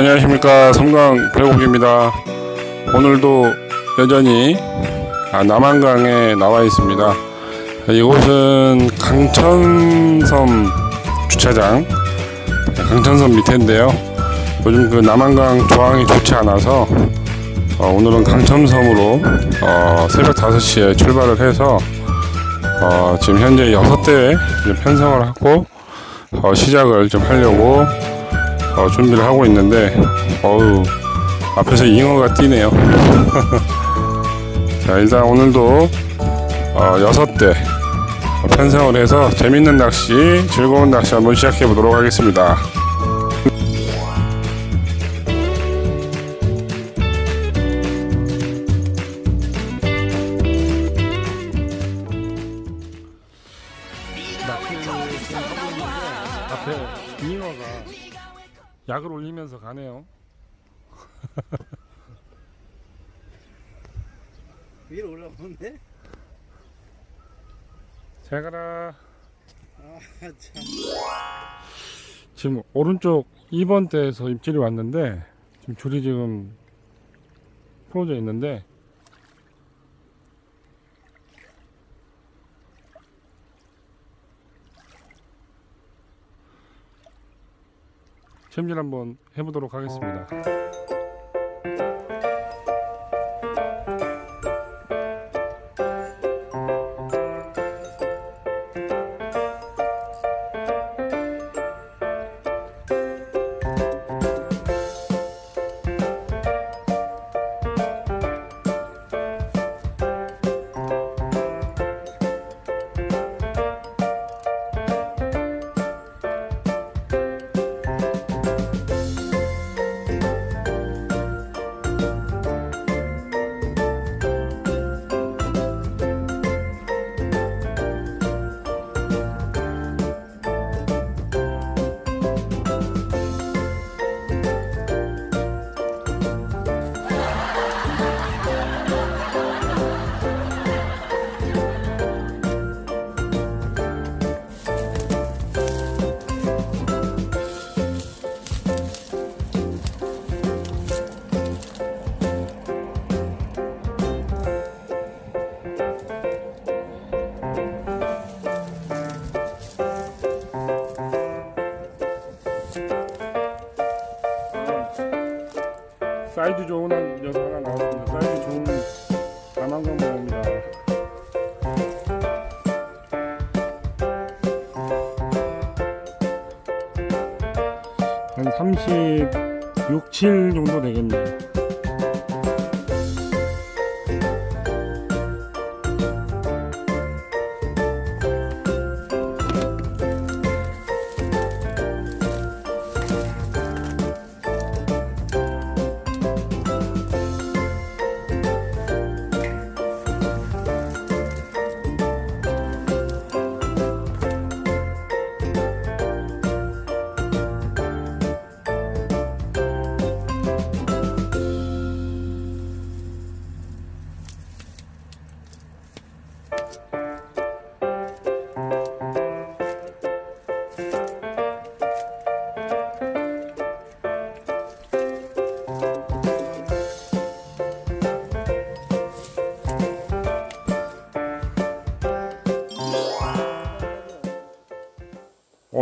안녕하십니까 섬강 배곡입니다. 오늘도 여전히 아, 남한강에 나와 있습니다. 이곳은 강천섬 주차장 강천섬 밑인데요. 요즘 그 남한강 조항이 좋지 않아서 어, 오늘은 강천섬으로 어, 새벽 5시에 출발을 해서 어, 지금 현재 6대 편성을 하고 어, 시작을 좀 하려고 어, 준비를 하고 있는데 어우 앞에서 잉어가 뛰네요. 자 일단 오늘도 어, 여섯 대 편성을 해서 재밌는 낚시 즐거운 낚시 한번 시작해 보도록 하겠습니다 약을 올리면서 가네요. 위로 올라오는데? 잘 가라. 아, 참. 지금 오른쪽 2번 대에서 입질이 왔는데 지금 줄이 지금 풀어져 있는데 챔질 한번 해보도록 하겠습니다. 사이즈 좋은 한 녀석 하나 나왔습니다. 사이즈 좋은 남한강 모입니다. 한 36, 7 정도 되겠네요.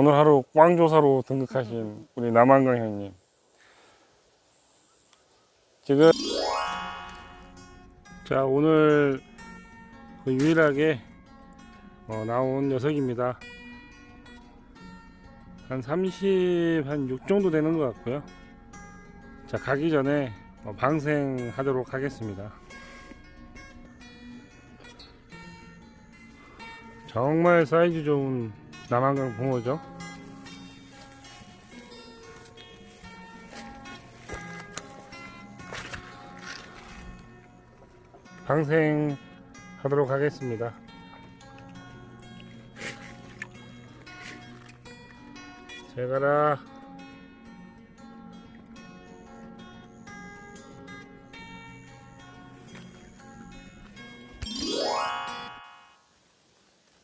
오늘 하루 꽝조사로 등극하신 우리 남한강 형님. 지금 자 오늘 그 유일하게 어, 나온 녀석입니다. 한 30, 한 6 정도 되는 것 같고요. 자 가기 전에 어, 방생하도록 하겠습니다. 정말 사이즈 좋은 남한강 붕어죠. 방생하도록 하겠습니다. 잘 가라.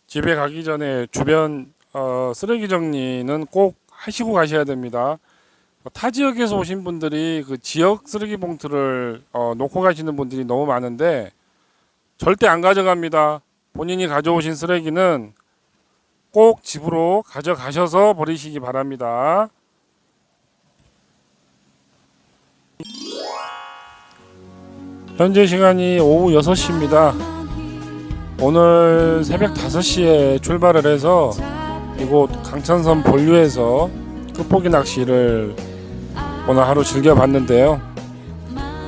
집에 가기 전에 주변 어, 쓰레기 정리는 꼭 하시고 가셔야 됩니다. 어, 타 지역에서 오신 분들이 그 지역 쓰레기 봉투를 어, 놓고 가시는 분들이 너무 많은데 절대 안 가져갑니다. 본인이 가져오신 쓰레기는 꼭 집으로 가져가셔서 버리시기 바랍니다. 현재 시간이 오후 6시입니다. 오늘 새벽 5시에 출발을 해서 이곳 강천선 본류에서 끝보기 낚시를 오늘 하루 즐겨봤는데요.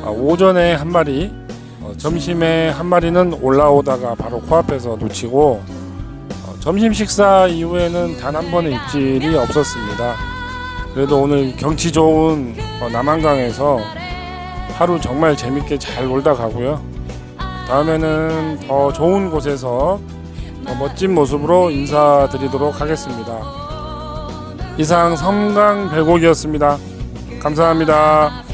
아, 오전에 한 마리, 어, 점심에 한 마리는 올라오다가 바로 코앞에서 놓치고 어, 점심 식사 이후에는 단 한 번의 입질이 없었습니다. 그래도 오늘 경치 좋은 어, 남한강에서 하루 정말 재밌게 잘 놀다 가고요. 다음에는 더 좋은 곳에서 더 멋진 모습으로 인사드리도록 하겠습니다. 이상 섬강 별곡이었습니다. 감사합니다.